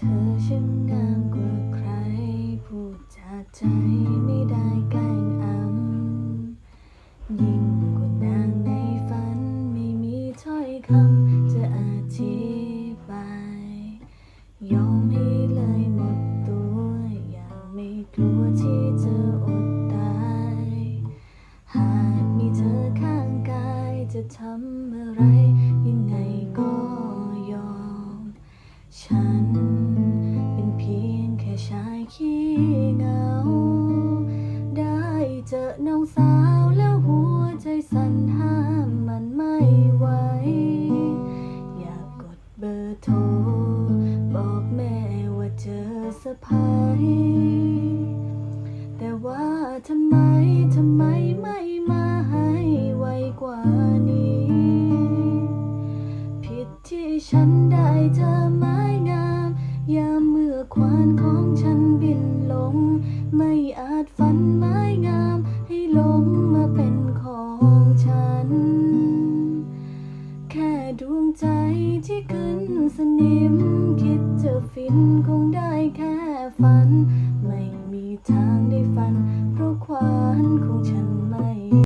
ธอช่างงามกว่าใคร พูดจากใจไม่ได้แกล้งอำยิ่งกว่านางในฝัน ไม่มีถ้อยคำจะอธิบาย ยอมให้เลยหมดตัว อย่างไม่กลัวที่จะอดตาย หากมีเธอข้างกายจะทำอะไรยัง เหงา ได้เจอน้องสาวแล้วหัวใจสั่นห้ามมันไม่ไหว อยากกดเบอร์โทร บอกแม่ว่าเจอสะพายแต่ว่าทำไม ทำไมไม่มาให้ไวกว่านี้ ผิดที่ฉันได้เจอมา ไม่อาจฝันไม้งาม ให้ล้มมาเป็นของฉัน แค่ดวงใจที่ขึ้นสนิม คิดจะฟินคงได้แค่ฝัน ไม่มีทางได้ฝัน เพราะความของฉัน